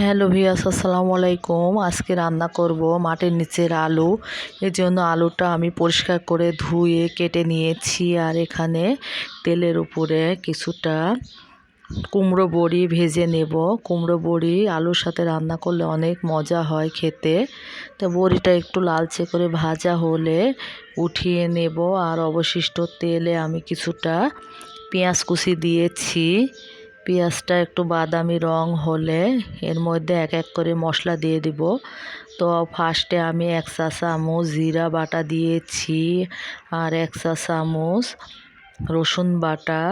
Hello ভিয়াস আসসালামু আলাইকুম। আজকে রান্না করব মাটির নিচের আলু। এর জন্য আলুটা আমি পরিষ্কার করে ধুয়ে কেটে নিয়েছি আর এখানে তেলের উপরে কিছুটা কুমড়ো বড়ি ভেজে নেব। কুমড়ো বড়ি আলুর সাথে রান্না করলে অনেক মজা হয় খেতে। তো বড়িটা একটু লালচে করে ভাজা হলে উঠিয়ে নেব। আর অবশিষ্ট তেলে আমি কিছুটা পেঁয়াজ কুচি দিয়েছি। পেঁয়াজটা একটু বাদামি রং হলে এর মধ্যে এক এক করে মশলা দিয়ে দিব। তো ফার্স্টে আমি এক চা চামচ জিরা বাটা দিয়েছি আর এক চা চামচ রসুন বাটা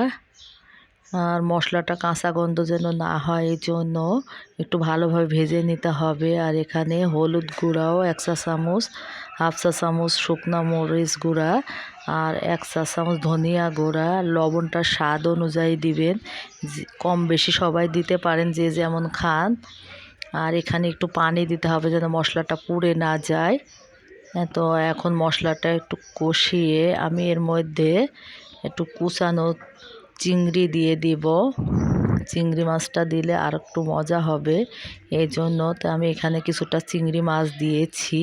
আর মশলাটা কাঁচা গন্ধ যেন না হয়, এই জন্য একটু ভালোভাবে ভেজে নিতে হবে। আর এখানে হলুদ গুঁড়াও এক চা চামচ, হাফ চা চামচ শুকনো মরিচ গুঁড়া আর এক চা চামচ ধনিয়া গুঁড়া। লবণটা স্বাদ অনুযায়ী দিবেন কম বেশি সবাই দিতে পারেন যে যেমন খান। আর এখানে একটু পানি দিতে হবে যেন মশলাটা পুড়ে না যায়। তো এখন মশলাটা একটু কষিয়ে আমি এর মধ্যে একটু কুচানো চিংড়ি দিয়ে দিব। চিংড়ি মাছটা দিলে আর একটু মজা হবে। এই জন্য তো আমি এখানে কিছুটা চিংড়ি মাছ দিয়েছি।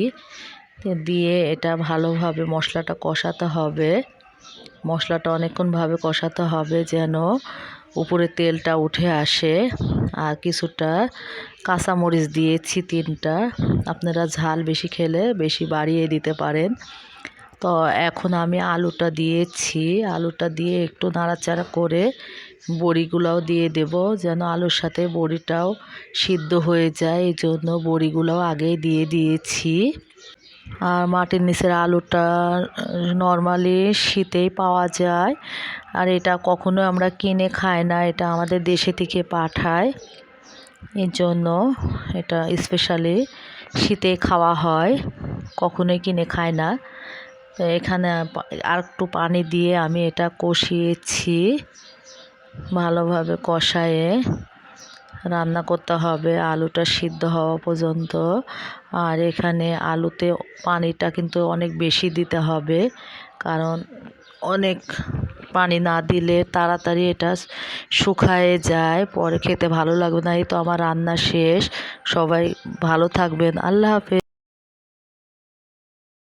দিয়ে এটা ভালোভাবে মশলাটা কষাতে হবে। মশলাটা অনেকক্ষণভাবে কষাতে হবে যেন উপরে তেলটা উঠে আসে। আর কিছুটা কাঁচামরিচ দিয়েছি তিনটা। আপনারা ঝাল বেশি খেলে বেশি বাড়িয়ে দিতে পারেন। তো এখন আমি আলুটা দিয়েছি। আলুটা দিয়ে একটু নাড়াচাড়া করে বড়িগুলোও দিয়ে দেব যেন আলুর সাথে বড়িটাও সিদ্ধ হয়ে যায়। এই জন্য বড়িগুলোও আগেই দিয়ে দিয়েছি। আর মাটির নিচের আলুটা নর্মালি শীতেই পাওয়া যায়। আর এটা কখনো আমরা কিনে খাই না, এটা আমাদের দেশে থেকে পাঠায়। এর জন্য এটা স্পেশালি শীতে খাওয়া হয়, কখনোই কিনে খায় না। তো এখানে আর একটু পানি দিয়ে আমি এটা কষিয়েছি ভালোভাবে কষায়ে। রান্না করতে হবে, আলুটা সিদ্ধ হওয়া পর্যন্ত। আর এখানে আলুতে পানিটা কিন্তু অনেক বেশি দিতে হবে, কারণ অনেক পানি না দিলে তাড়াতাড়ি এটা শুকায়ে যায়, পরে খেতে ভালো লাগবে না। এই তো আমার রান্না শেষ। সবাই ভালো থাকবেন। আল্লাহ হাফেজ।